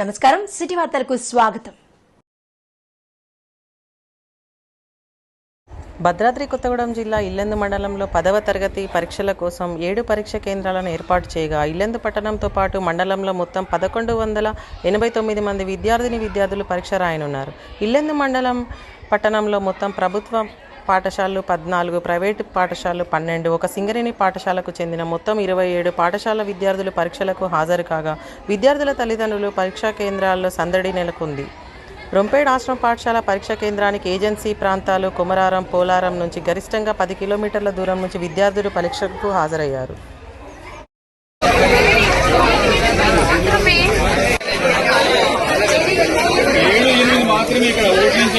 నమస్కారం. సిటీ వార్తలకు స్వాగతం. భద్రాద్రి కొత్తగూడెం జిల్లా ఇల్లెందు మండలంలో పదవ తరగతి పరీక్షల కోసం ఏడు పరీక్ష కేంద్రాలను ఏర్పాటు చేయగా ఇల్లెందు పట్టణంతో పాటు మండలంలో మొత్తం పదకొండు వందల ఎనభై తొమ్మిది మంది విద్యార్థిని విద్యార్థులు పరీక్ష రాయనున్నారు. ఇల్లెందు మండలం పట్టణంలో మొత్తం ప్రభుత్వ పాఠశాలలు పద్నాలుగు ప్రైవేటు పాఠశాలలు పన్నెండు. ఒక సింగరేణి పాఠశాలకు చెందిన మొత్తం ఇరవై ఏడు పాఠశాల విద్యార్థులు పరీక్షలకు హాజరు కాగా విద్యార్థుల తల్లిదండ్రులు పరీక్షా కేంద్రాల్లో సందడి నెలకొంది. రొంపేడ్ ఆశ్రమ పాఠశాల పరీక్ష కేంద్రానికి ఏజెన్సీ ప్రాంతాలు కుమరారం పోలారం నుంచి గరిష్టంగా పది కిలోమీటర్ల దూరం నుంచి విద్యార్థులు పరీక్షకు హాజరయ్యారు. మాత్రమే ఇక్కడ ఆరు నుంచి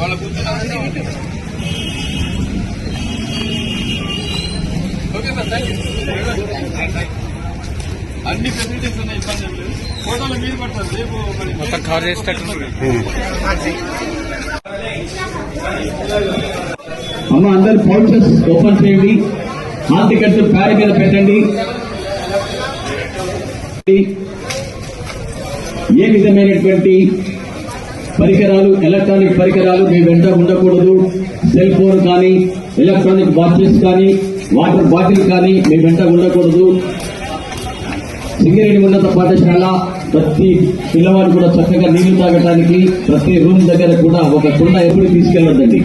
వాళ్ళ కూర్చున్నారు ఓకే సార్ థ్యాంక్ యూ అన్ని ఫెసిలిటీస్ ఉన్నాయి ఇబ్బంది ఏం లేదు ఫోటోలు మీరు పడతారు రేపు మొత్తం కవర్ చేసేటట్టు అమ్మ అందరు పౌచెస్ ఓపెన్ చేయండి. హాల్ టికెట్స్ ప్యాడ్ మీద పెట్టండి. ఏ విధమైనటువంటి పరికరాలు ఎలక్ట్రానిక్ పరికరాలు మీ వెంట ఉండకూడదు. సెల్ ఫోన్ కానీ ఎలక్ట్రానిక్ బాటిల్స్ కానీ వాటర్ బాటిల్ కానీ మీ వెంట ఉండకూడదు. సింగరేణి ఉన్నత పాఠశాల ప్రతి పిల్లవాడు కూడా చక్కగా నీళ్ళు తాగటానికి ప్రతి రూమ్ దగ్గర కూడా ఒక కుండ ఎప్పుడు తీసుకెళ్ళొద్దండి.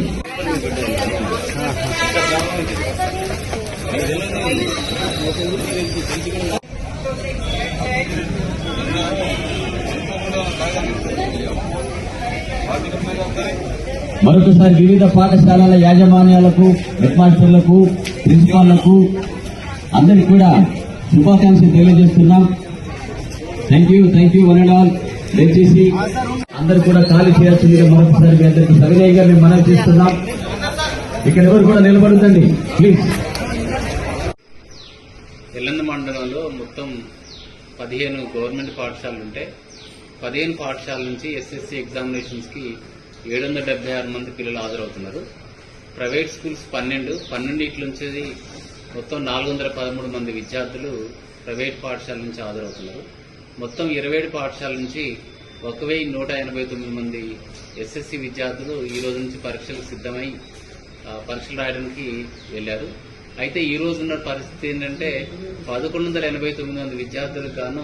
మరొకసారి వివిధ పాఠశాలల యాజమాన్యాలకు హెడ్మాస్టర్లకు ప్రిన్సిపాల్లకు ప్రిన్సిపాళ్ళకు అందరికి కూడా శుభాకాంక్షలు తెలియజేస్తున్నాం. Thank you thank you one and all దయచేసి అందరు కూడా ఖాళీ చేయాల్సిందిగా మరొకసారి మీ అందరికి సవినయంగా మేము మనవి చేస్తున్నాం. ఇక్కడ ఎవరు కూడా నిలబడుతుంది ప్లీజ్ ఎల్లంద మండలంలో మొత్తం పదిహేను గవర్నమెంట్ పాఠశాలలు ఉంటే పదిహేను పాఠశాలల నుంచి ఎస్ఎస్సి ఎగ్జామినేషన్స్కి ఏడు వందల డెబ్బై ఆరు మంది పిల్లలు హాజరవుతున్నారు. ప్రైవేట్ స్కూల్స్ పన్నెండు పన్నెండిటి నుంచి మొత్తం నాలుగు వందల పదమూడు మంది విద్యార్థులు ప్రైవేట్ పాఠశాల నుంచి హాజరవుతున్నారు. మొత్తం ఇరవై ఏడు పాఠశాల నుంచి ఒక వెయ్యి నూట ఎనభై తొమ్మిది మంది ఎస్ఎస్సి విద్యార్థులు ఈ రోజు నుంచి పరీక్షలకు సిద్ధమై ఆ, పరీక్షలు రాయడానికి వెళ్ళారు. అయితే ఈ రోజు ఉన్న పరిస్థితి ఏంటంటే పదకొండు వందల ఎనభై తొమ్మిది మంది విద్యార్థులకు గాను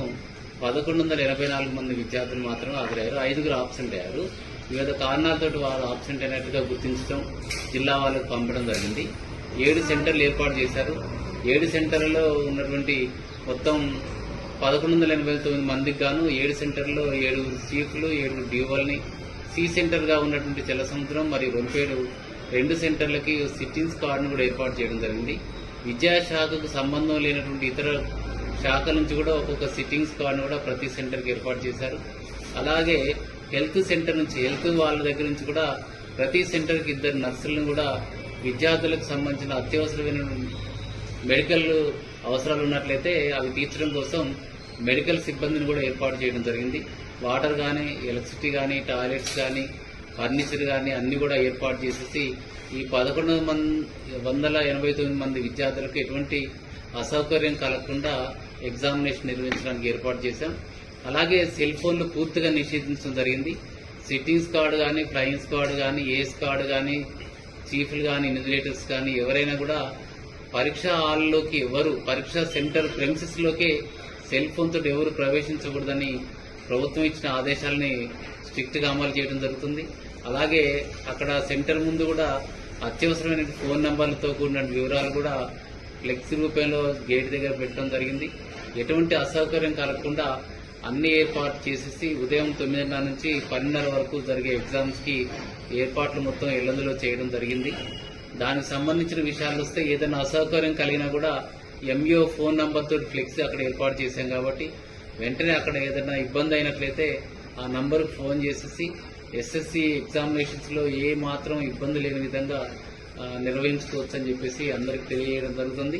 పదకొండు వందల ఎనభై నాలుగు మంది విద్యార్థులు మాత్రమే హాజరయ్యారు. ఐదుగురు ఆబ్సెంట్ అయ్యారు. వివిధ కారణాలతో వారు ఆబ్సెంట్ అయినట్టుగా గుర్తించడం జిల్లా వాళ్ళకు పంపడం జరిగింది. ఏడు సెంటర్లు ఏర్పాటు చేశారు. ఏడు సెంటర్లలో ఉన్నటువంటి మొత్తం పదకొండు వందల ఎనభై తొమ్మిది మందికి గాను ఏడు సెంటర్లో ఏడుగురు చీఫ్లు ఏడుగురు డ్యూవల్ని సి సెంటర్గా ఉన్నటువంటి జలసముద్రం మరియు రొంపేడు రెండు సెంటర్లకి సిట్టింగ్ కార్డును కూడా ఏర్పాటు చేయడం జరిగింది. విద్యాశాఖకు సంబంధం లేనటువంటి ఇతర శాఖ నుంచి కూడా ఒక్కొక్క సిట్టింగ్ కార్డును కూడా ప్రతి సెంటర్కి ఏర్పాటు చేశారు. అలాగే హెల్త్ సెంటర్ నుంచి హెల్త్ వాళ్ళ దగ్గర నుంచి కూడా ప్రతి సెంటర్కి ఇద్దరు నర్సులను కూడా విద్యార్థులకు సంబంధించిన అత్యవసరమైన మెడికల్ అవసరాలు ఉన్నట్లయితే అవి తీర్చడం కోసం మెడికల్ సిబ్బందిని కూడా ఏర్పాటు చేయడం జరిగింది. వాటర్ కానీ ఎలక్ట్రిసిటీ కానీ టాయిలెట్స్ కానీ ఫర్నిచర్ కానీ అన్ని కూడా ఏర్పాటు చేసేసి ఈ పదకొండు వందల ఎనభై తొమ్మిది మంది విద్యార్థులకు ఎటువంటి అసౌకర్యం కలగకుండా ఎగ్జామినేషన్ నిర్వహించడానికి ఏర్పాటు చేశాం. అలాగే సెల్ ఫోన్లు పూర్తిగా నిషేధించడం జరిగింది. సిట్టింగ్ స్క్వాడ్ కానీ ఫ్లయింగ్ స్క్వాడ్ కానీ ఏ స్క్వాడ్ కానీ చీఫ్లు కానీ ఇన్విజిలేటర్స్ కానీ ఎవరైనా కూడా పరీక్ష హాల్లోకి ఎవరు పరీక్ష సెంటర్ ప్రెమిసెస్లోకే సెల్ ఫోన్తో ఎవరు ప్రవేశించకూడదని ప్రభుత్వం ఇచ్చిన ఆదేశాలని స్ట్రిక్ట్గా అమలు చేయడం జరుగుతుంది. అలాగే అక్కడ సెంటర్ ముందు కూడా అత్యవసరమైన ఫోన్ నెంబర్లతో కూడిన వివరాలు కూడా ఫ్లెక్సీ రూపంలో గేట్ దగ్గర పెట్టడం జరిగింది. ఎటువంటి అసౌకర్యం కలగకుండా అన్ని ఏర్పాటు చేసేసి ఉదయం తొమ్మిదిన్నర నుంచి పన్నెండున్నర వరకు జరిగే ఎగ్జామ్స్కి ఏర్పాట్లు మొత్తం ఇళ్ళందులో చేయడం జరిగింది. దానికి సంబంధించిన విషయాలు వస్తే ఏదైనా అసౌకర్యం కలిగినా కూడా ఎంఈఓ ఫోన్ నెంబర్తో ఫ్లెక్సీ అక్కడ ఏర్పాటు చేశాం కాబట్టి వెంటనే అక్కడ ఏదైనా ఇబ్బంది అయినట్లయితే ఆ నంబర్కి ఫోన్ చేసేసి ఎస్ఎస్సి ఎగ్జామినేషన్స్లో ఏ మాత్రం ఇబ్బంది లేని విధంగా నిర్వహించుకోవచ్చు అని చెప్పేసి అందరికి తెలియజేయడం జరుగుతుంది.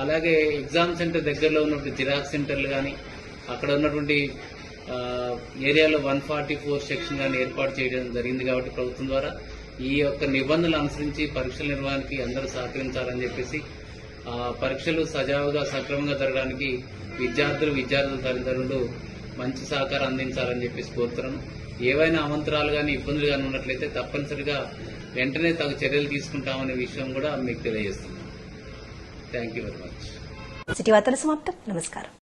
అలాగే ఎగ్జామ్ సెంటర్ దగ్గరలో ఉన్నటువంటి జిరాక్స్ సెంటర్లు కానీ అక్కడ ఉన్నటువంటి ఏరియాలో వన్ ఫార్టీ ఫోర్ సెక్షన్ కానీ ఏర్పాటు చేయడం జరిగింది కాబట్టి ప్రభుత్వం ద్వారా. ఈ యొక్క నిబంధనలు అనుసరించి పరీక్షల నిర్వహణకి అందరూ సహకరించాలని చెప్పేసి ఆ పరీక్షలు సజావుగా సక్రమంగా జరగడానికి విద్యార్థులు విద్యార్థుల తల్లిదండ్రులు మంచి సహకారం అందించాలని చెప్పేసి కోరుతున్నాను ఏవైనా అవంతరాలు కానీ ఇబ్బందులు కానీ ఉన్నట్లయితే తప్పనిసరిగా వెంటనే తగు చర్యలు తీసుకుంటామనే విషయం కూడా మీకు తెలియజేస్తున్నాను thank you very much city వార్తల సమాప్తం. నమస్కారం.